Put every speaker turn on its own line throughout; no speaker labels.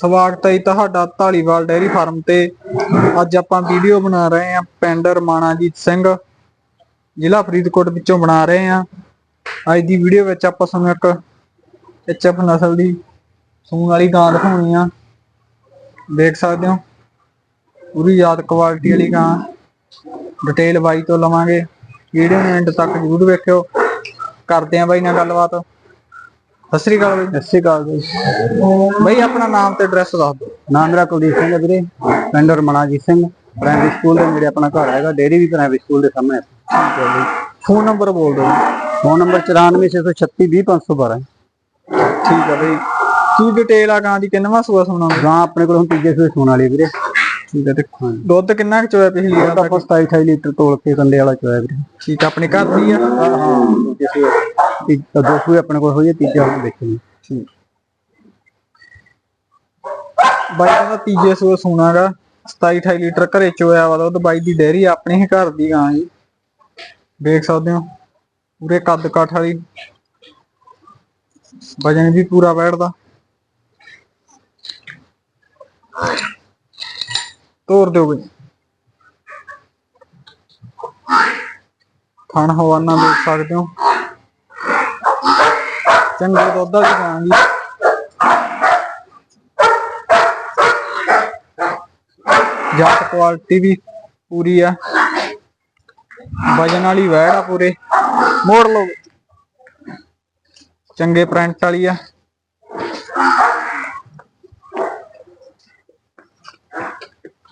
ਸਵਾਗਤ ਹੈ ਜੀ ਤੁਹਾਡਾ ਢਾਲੀਵਾਲ ਡੇਅਰੀ ਫਾਰਮ ਤੇ। ਅੱਜ ਆਪਾਂ ਵੀਡੀਓ ਬਣਾ ਰਹੇ ਹਾਂ ਪਿੰਡ ਰਮਾਣਾਜੀਤ ਸਿੰਘ, ਜ਼ਿਲ੍ਹਾ ਫਰੀਦਕੋਟ ਵਿੱਚੋਂ ਬਣਾ ਰਹੇ ਹਾਂ। ਅੱਜ ਦੀ ਵੀਡੀਓ ਵਿੱਚ ਆਪਾਂ ਤੁਹਾਨੂੰ ਇੱਕ ਐਚਐਫ ਨਸਲ ਦੀ ਸੂਣ ਵਾਲੀ ਗਾਂ ਦਿਖਾਉਣੀ ਆ। ਦੇਖ ਸਕਦੇ ਹੋ, ਪੂਰੀ ਯਾਦ ਕੁਆਲਿਟੀ ਵਾਲੀ ਗਾਂ। ਡਿਟੇਲ ਬਾਈ ਤੋਂ ਲਵਾਂਗੇ। ਵੀਡੀਓ ਨੂੰ ਐਂਡ ਤੱਕ ਜ਼ਰੂਰ ਵੇਖਿਓ। ਕਰਦੇ ਆਂ ਬਾਈ ਨਾਲ ਗੱਲਬਾਤ। ਸਤਿ ਸ੍ਰੀ ਅਕਾਲ ਬਾਈ।
ਸਤਿ ਸ਼੍ਰੀ ਅਕਾਲ ਜੀ।
ਬਾਈ ਆਪਣਾ ਨਾਮ ਤੇ ਐਡਰੈਸ ਦੱਸ ਦਿਓ।
ਨਾਮ ਮੇਰਾ ਕੁਲਦੀਪ ਸਿੰਘ ਹੈ ਵੀਰੇ। ਪਿੰਡ ਰਮਣਾਜੀਤ ਸਿੰਘ ਪ੍ਰਾਇਮਰੀ ਸਕੂਲ ਦੇ ਨੇੜੇ ਆਪਣਾ ਘਰ ਹੈਗਾ ਡੇਰੀ ਵੀ ਪ੍ਰਾਇਮਰੀ ਸਕੂਲ ਦੇ ਸਾਹਮਣੇ ਹੈ।
ਠੀਕ ਹੈ ਬਾਈ ਫੋਨ ਨੰਬਰ ਬੋਲ ਦਿਓ ਜੀ।
ਫੋਨ ਨੰਬਰ 9463320512
ਠੀਕ ਹੈ ਬਾਈ। ਕੀ ਡਿਟੇਲ ਆ ਗਾਂ ਦੀ? ਕਿੰਨਵਾਂ ਸੂਆ ਸੁਣਾ
ਗਾਂ ਆਪਣੇ ਕੋਲ ਹੁਣ ਤੀਜੇ ਸੂਏ ਸੂਣ ਵਾਲੀ ਵੀਰੇ।
ਠੀਕ ਤੇ ਦੁੱਧ ਕਿੰਨਾ ਚੋਇਆ ਪਿਛਲੀ ਵਾਰ
ਤਾਂ 27 28 ਲੀਟਰ ਤੋਲ ਕੇ ਕੰਡੇ ਵਾਲਾ ਚੋਇਆ ਵੀਰੇ
ਠੀਕ ਆ, ਆਪਣੇ ਘਰ ਦੀ ਆ?
ਹਾਂ ਹਾਂ ਸੂਏ ਤੀਜਾ ਦੋ ਸੂਏ ਆਪਣੇ ਕੋਲ ਹੋਈ ਤੀਜਾ ਹੁਣ ਦੇਖਣੀ।
ਠੀਕ। ਬਾਈ ਕਹਿੰਦਾ ਤੀਜੇ ਸੂਆ ਸੁਣਾਗਾ 27 28 ਲੀਟਰ ਘਰੇ ਚੋਇਆ ਵਾ ਦੁੱਧ। ਬਾਈ ਦੀ ਡੈਰੀ ਆਪਣੇ ਹੀ ਘਰ ਦੀ ਗਾਂ ਜੀ। ਦੇਖ ਸਕਦੇ ਹੋ ਪੂਰੇ ਕੱਦ ਕਾਠ ਵਾਲੀ। ਵਜਨ ਵੀ ਪੂਰਾ ਬੈਠਦਾ। ਤੋਰ ਦਿਓ ਬਈ। ਥਣ ਹਵਾਨਾ ਦੇਖ ਸਕਦੇ ਹੋ। ਚੰਗੇ ਦੁੱਧ ਵਾਲੀ ਗਾਂ ਜਾਤ ਕੁਆਲਿਟੀ ਵੀ ਪੂਰੀ ਆ। ਵਜਨ ਵਾਲੀ ਵੈੜ ਆ ਪੂਰੇ। ਮੋੜ ਲਓ। ਚੰਗੇ ਪ੍ਰਿੰਟ ਵਾਲੀ ਆ।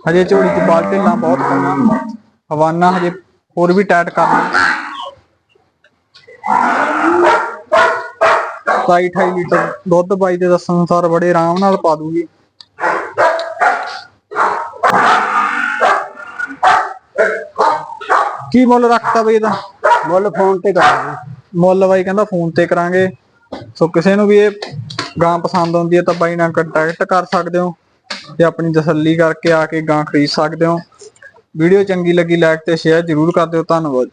ਹਜੇ ਝੋਲੀ ਚ ਬਾਲ ਢਿੱਲਾਂ ਬਹੁਤ ਪਈਆਂ। ਹਵਾਨਾ ਹਜੇ ਹੋਰ ਵੀ ਟਾਈਟ ਕਰਨਾ 27 28 ਲੀਟਰ ਦੁੱਧ ਬਾਈ ਦੇ ਦੱਸਣ ਅਨੁਸਾਰ ਬੜੇ ਆਰਾਮ ਨਾਲ ਪਾ ਦੂਗੀ। ਕੀ ਮੁੱਲ ਰੱਖਤਾ ਬਈ ਇਹਦਾ?
ਮੁੱਲ ਫੋਨ ਤੇ ਕਰਾਂਗੇ।
ਮੁੱਲ ਬਾਈ ਕਹਿੰਦਾ ਫੋਨ ਤੇ ਕਰਾਂਗੇ। ਸੋ ਕਿਸੇ ਨੂੰ ਵੀ ਇਹ ਗਾਂ ਪਸੰਦ ਆਉਂਦੀ ਹੈ ਤਾਂ ਬਾਈ ਨਾਲ ਕੰਟੈਕਟ ਕਰ ਸਕਦੇ ਹੋ। ਤੇ ਆਪਣੀ ਤਸੱਲੀ ਕਰਕੇ ਆ ਕੇ ਗਾਂ ਖਰੀਦ ਸਕਦੇ ਹੋ। ਵੀਡੀਓ ਚੰਗੀ ਲੱਗੀ ਲਾਈਕ ਤੇ ਸ਼ੇਅਰ ਜ਼ਰੂਰ ਕਰ ਦਿਓ। ਧੰਨਵਾਦ।